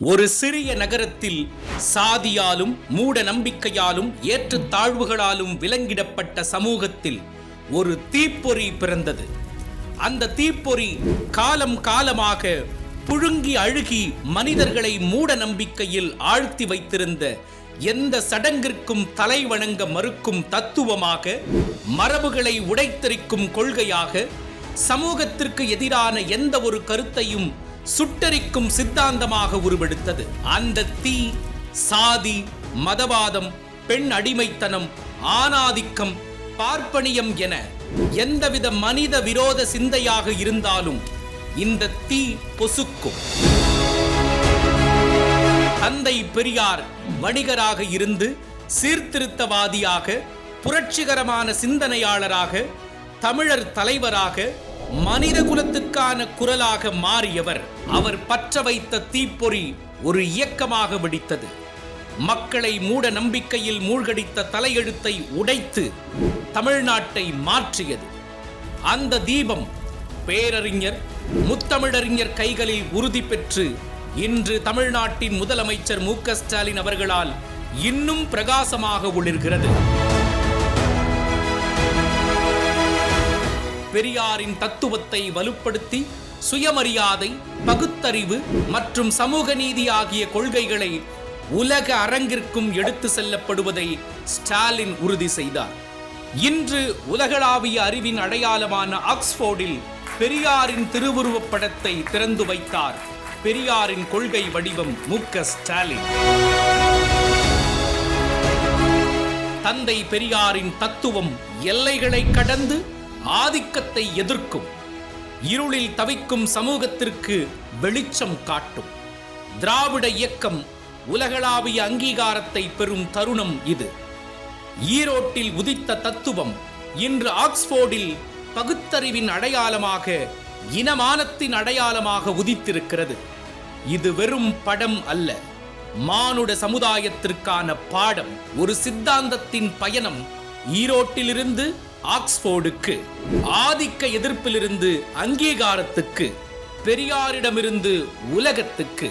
ஒரு சிறிய நகரத்தில் சாதியாலும் மூட நம்பிக்கையாலும் ஏற்றத்தாழ்வுகளாலும் விலங்கிடப்பட்ட சமூகத்தில் ஒரு தீப்பொறி பிறந்தது. அந்த தீப்பொறி காலம் காலமாக புழுங்கி அழுகி மனிதர்களை மூட நம்பிக்கையில் ஆழ்த்தி வைத்திருந்த எந்த சடங்கிற்கும் தலை வணங்க மறுக்கும் தத்துவமாக மரபுகளை உடைத்தெறிக்கும் கொள்கையாக சமூகத்திற்கு எதிரான எந்த ஒரு கருத்தையும் சுட்டரிக்கும் சித்தாந்தமாக உருவெடுத்தது. அந்த தீ சாதி மதவாதம் பெண் அடிமைத்தனம் ஆணாதிக்கம் பார்ப்பனியம் என எந்தவித மனித விரோத சிந்தையாக இருந்தாலும் இந்த தீ பொசுக்கும். தந்தை பெரியார் வணிகராக இருந்து சீர்திருத்தவாதியாக புரட்சிகரமான சிந்தனையாளராக தமிழர் தலைவராக மனித குலத்துக்கான குரலாக மாறியவர் அவர் பற்ற வைத்த தீப்பொறி ஒரு இயக்கமாக வெடித்தது. மக்களை மூட நம்பிக்கையில் மூழ்கடித்த தலையெழுத்தை உடைத்து தமிழ்நாட்டை மாற்றியது. அந்த தீபம் பேரறிஞர் முத்தமிழறிஞர் கைகளில் உறுதி பெற்று இன்று தமிழ்நாட்டின் முதலமைச்சர் மு ஸ்டாலின் அவர்களால் இன்னும் பிரகாசமாக ஒளிர்கிறது. பெரியாரின் தத்துவத்தை வலுப்படுத்தி சுயமரியாதை பகுத்தறிவு மற்றும் சமூக நீதி ஆகிய கொள்கைகளை உலக அரங்கிற்கும் எடுத்து செல்லப்படுவதை ஸ்டாலின் உறுதி செய்தார். இன்று உலகளாவிய அறிவின் அடையாளமான ஆக்ஸ்போர்டில் பெரியாரின் திருவுருவப் படத்தை திறந்து வைத்தார் பெரியாரின் கொள்கை வடிவம் மு. ஸ்டாலின். தந்தை பெரியாரின் தத்துவம் எல்லைகளை கடந்து ஆதிக்கத்தை எதிர்க்கும் இருளில் தவிக்கும் சமூகத்திற்கு வெளிச்சம் காட்டும். திராவிட இயக்கம் உலகளாவிய அங்கீகாரத்தை பெறும் தருணம் இது. ஈரோட்டில் உதித்த தத்துவம் இன்று ஆக்ஸ்போர்டில் பகுத்தறிவின் அடையாளமாக இனமானத்தின் அடையாளமாக உதித்திருக்கிறது. இது வெறும் படம் அல்ல மானுட சமுதாயத்திற்கான பாடம். ஒரு சித்தாந்தத்தின் பயணம் ஈரோட்டிலிருந்து ஆக்ஸ்போர்டுக்கு ஆதிக்க எதிர்ப்பிலிருந்து அங்கீகாரத்துக்கு பெரியாரிடமிருந்து உலகத்துக்கு.